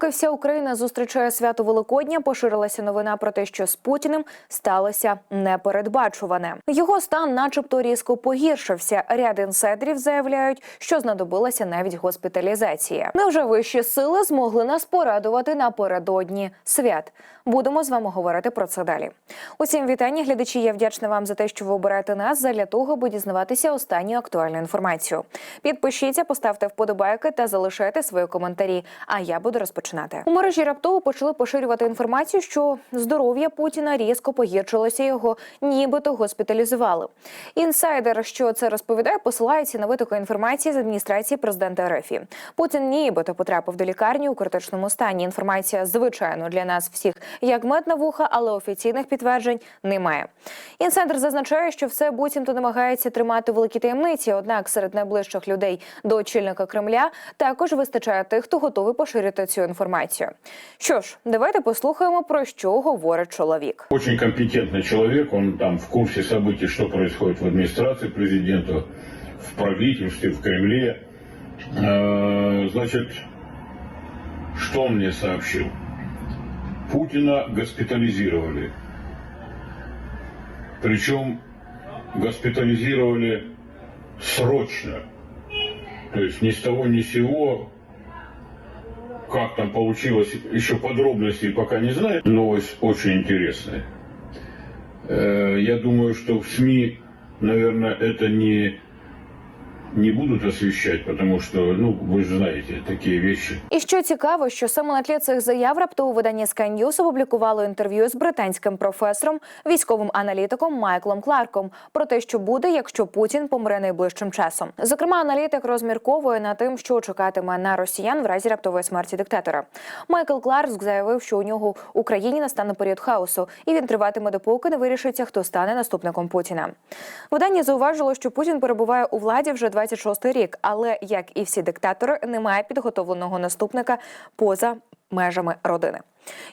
Поки вся Україна зустрічає свято Великодня, поширилася новина про те, що з Путіним сталося непередбачуване. Його стан, начебто, різко погіршився. Ряд інсайдерів заявляють, що знадобилася навіть госпіталізація. Невже вищі сили змогли нас порадувати напередодні свят? Будемо з вами говорити про це далі. Усім вітання, глядачі. Я вдячна вам за те, що ви обираєте нас задля того, аби дізнаватися останню актуальну інформацію. Підпишіться, поставте вподобайки та залишайте свої коментарі. А я буду розпочинати. У мережі раптово почали поширювати інформацію, що здоров'я Путіна різко погіршилося. Його нібито госпіталізували. Інсайдер, що це розповідає, посилається на витоки інформації з адміністрації президента РФ. Путін нібито потрапив до лікарні у критичному стані. Інформація звичайно для нас всіх як мед на вуха, але офіційних підтверджень немає. Інсайдер зазначає, що все буцімто намагається тримати великі таємниці. Однак серед найближчих людей до очільника Кремля також вистачає тих, хто готовий поширити цю інформацію Що ж, давайте послухаємо про що говорить чоловік. Очень компетентный человек, он там в курсе событий, что происходит в администрации президента, в правительстве, в Кремле. Э, Значит, что он мне сообщил? Путина госпитализировали. Причем госпитализировали срочно. То есть ни с того ни с сего как там получилось, еще подробностей пока не знаю. Новость очень интересная. Э, Я думаю, что в СМИ, наверное, это не, не будут освещать, потому что, ну, вы же знаете, такие вещи. І що цікаво, що саме на тлі цих заяв раптово видання Sky News опублікувало інтерв'ю з британським професором, військовим аналітиком Майклом Кларком про те, що буде, якщо Путін помре найближчим часом. Зокрема, аналітик розмірковує над тим, що чекатиме на росіян в разі раптової смерті диктатора. Майкл Кларк заявив, що у нього Україні настане період хаосу, і він триватиме допоки не вирішиться, хто стане наступником Путіна. Видання зауважило, що Путін перебуває у владі вже 26-й рік, але як і всі диктатори, немає підготовленого наступника поза межами родини.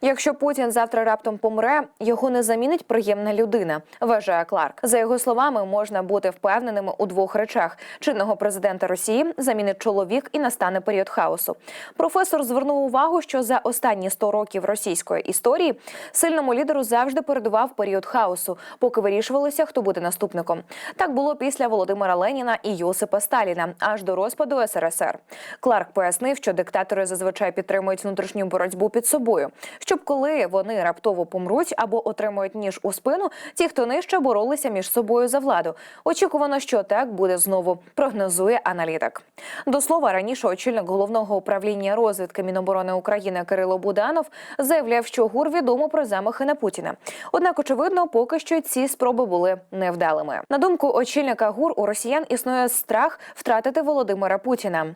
Якщо Путін завтра раптом помре, його не замінить приємна людина, вважає Кларк. За його словами, можна бути впевненими у двох речах: чинного президента Росії замінить чоловік і настане період хаосу. Професор звернув увагу, що за останні 100 років російської історії сильному лідеру завжди передував період хаосу, поки вирішувалося, хто буде наступником. Так було після Володимира Леніна і Йосипа Сталіна, аж до розпаду СРСР. Кларк пояснив, що диктатори зазвичай підтримують внутрішню боротьбу під собою, щоб коли вони раптово помруть або отримують ніж у спину, ті, хто нижче боролися між собою за владу. Очікувано, що так буде знову, прогнозує аналітик. До слова, раніше очільник головного управління розвідки Міноборони України Кирило Буданов заявляв, що ГУР відомо про замахи на Путіна. Однак, очевидно, поки що ці спроби були невдалими. На думку очільника ГУР, у росіян існує страх втратити Володимира Путіна.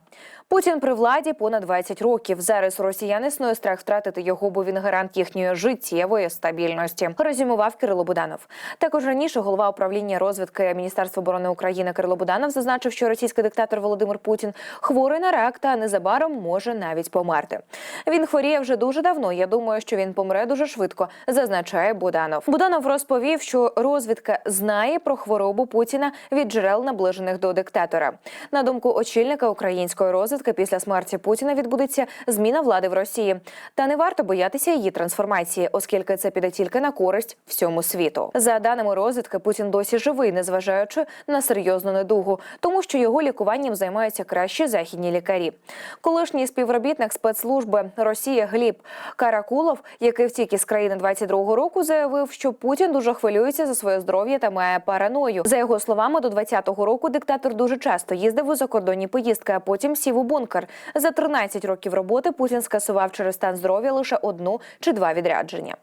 Путін при владі понад 20 років. Зараз у росіян існує страх втратити його, бо він гарант їхньої життєвої стабільності. Резюмував Кирило Буданов. Також раніше голова управління розвідки Міністерства оборони України Кирило Буданов зазначив, що російський диктатор Володимир Путін хворий на рак та незабаром може навіть померти. Він хворіє вже дуже давно. Я думаю, що він помре дуже швидко, зазначає Буданов. Буданов розповів, що розвідка знає про хворобу Путіна від джерел наближених до диктатора. На думку очільника української розвідки, після смерті Путіна відбудеться зміна влади в Росії. Та не варто боятися її трансформації, оскільки це піде тільки на користь всьому світу. За даними розвідки, Путін досі живий, незважаючи на серйозну недугу, тому що його лікуванням займаються кращі західні лікарі. Колишній співробітник спецслужби Росії Гліб Каракулов, який втік із країни 22-го року, заявив, що Путін дуже хвилюється за своє здоров'я та має параною. За його словами, до 20-го року диктатор дуже часто їздив у закордонні поїздки, а потім сів у бункер. За 13 років роботи Путін скасував через стан здоров'я лише одну чи два відрядження.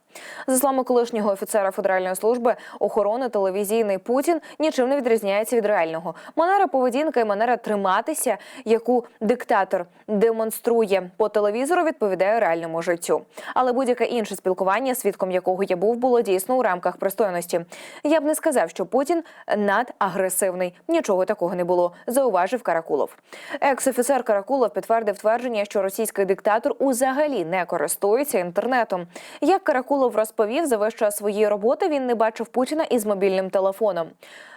За словами колишнього офіцера Федеральної служби охорони, телевізійний Путін нічим не відрізняється від реального. Манера поведінка і манера триматися, яку диктатор демонструє по телевізору, відповідає реальному життю. Але будь-яке інше спілкування, свідком якого я був, було дійсно у рамках пристойності. Я б не сказав, що Путін надагресивний. Нічого такого не було, зауважив Каракулов. Екс-офіцер Каракулов підтвердив твердження, що російський диктатор узагалі не користується інтернетом. Як Каракулов Каракулов розповів, за весь час своєї роботи він не бачив Путіна із мобільним телефоном.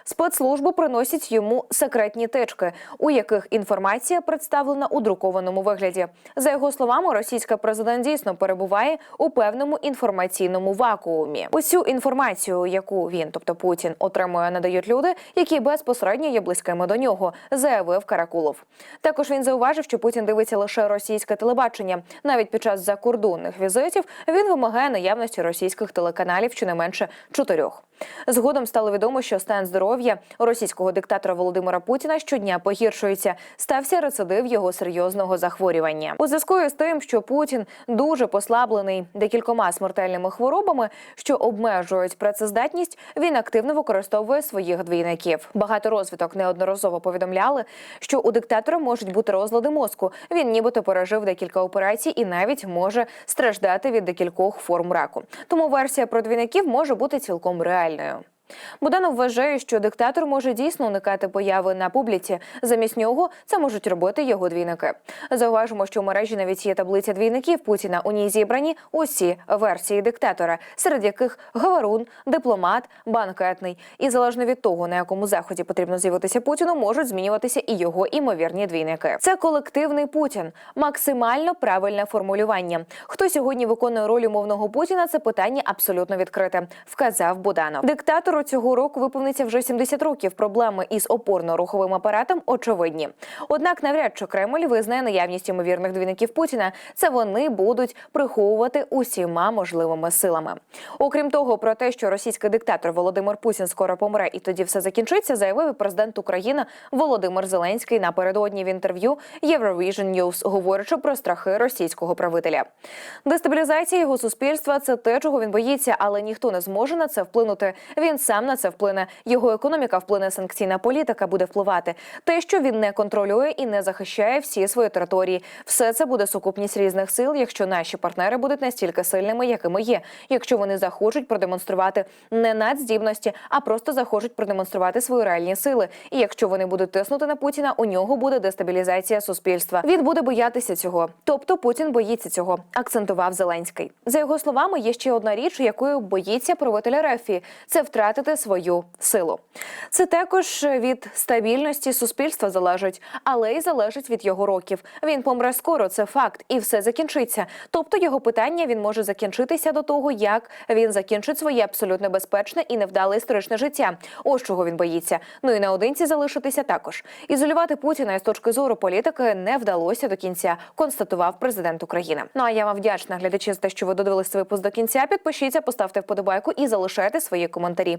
Спецслужби приносять йому секретні тички, у яких інформація представлена у друкованому вигляді. За його словами, російський президент дійсно перебуває у певному інформаційному вакуумі. Усю інформацію, яку він, тобто Путін, отримує, надають люди, які безпосередньо є близькими до нього, заявив Каракулов. Також він зауважив, що Путін дивиться лише російське телебачення. Навіть під час закордонних візитів він вимагає наявності російських телеканалів щонайменше чотирьох. Згодом стало відомо, що стан здоров'я російського диктатора Володимира Путіна щодня погіршується. Стався рецидив його серйозного захворювання. У зв'язку із тим, що Путін дуже послаблений декількома смертельними хворобами, що обмежують працездатність, він активно використовує своїх двійників. Багато розвиток неодноразово повідомляли, що у диктатора можуть бути розлади мозку. Він нібито пережив декілька операцій і навіть може страждати від декількох форм раку. Тому версія про двійників може бути цілком реальною. Буданов вважає, що диктатор може дійсно уникати появи на публіці. Замість нього це можуть робити його двійники. Зауважимо, що в мережі навіть є таблиця двійників Путіна. У ній зібрані усі версії диктатора, серед яких говорун, дипломат, банкетний. І залежно від того, на якому заході потрібно з'явитися Путіну, можуть змінюватися і його імовірні двійники. Це колективний Путін, максимально правильне формулювання. Хто сьогодні виконує роль умовного Путіна? Це питання абсолютно відкрите, вказав Буданов. Диктатору цього року виповниться вже 70 років. Проблеми із опорно-руховим апаратом очевидні. Однак, навряд чи Кремль визнає наявність ймовірних двійників Путіна. Це вони будуть приховувати усіма можливими силами. Окрім того, про те, що російський диктатор Володимир Путін скоро помре і тоді все закінчиться, заявив президент України Володимир Зеленський напередодні в інтерв'ю Eurovision News, говорячи про страхи російського правителя. Дестабілізація його суспільства це те, чого він боїться, але ніхто не зможе на це вплинути. Він сам на це вплине. Його економіка вплине санкційна політика, буде впливати. Те, що він не контролює і не захищає всі свої території. Все це буде сукупність різних сил, якщо наші партнери будуть настільки сильними, якими є. Якщо вони захочуть продемонструвати не надздібності, а просто захочуть продемонструвати свої реальні сили. І якщо вони будуть тиснути на Путіна, у нього буде дестабілізація суспільства. Він буде боятися цього. Тобто Путін боїться цього, акцентував Зеленський. За його словами, є ще одна річ, якою боїться правитель РФ – це втратити свою силу. Це також від стабільності суспільства залежить, але й залежить від його років. Він помре скоро, це факт, і все закінчиться. Тобто його питання він може закінчитися до того, як він закінчить своє абсолютно безпечне і невдале історичне життя. Ось чого він боїться. Ну і наодинці залишитися також. Ізолювати Путіна з точки зору політики не вдалося до кінця, констатував президент України. Ну а я вам вдячна глядачі за те, що ви додивилися випуск до кінця. Підпишіться, поставте вподобайку і залишайте свої коментарі.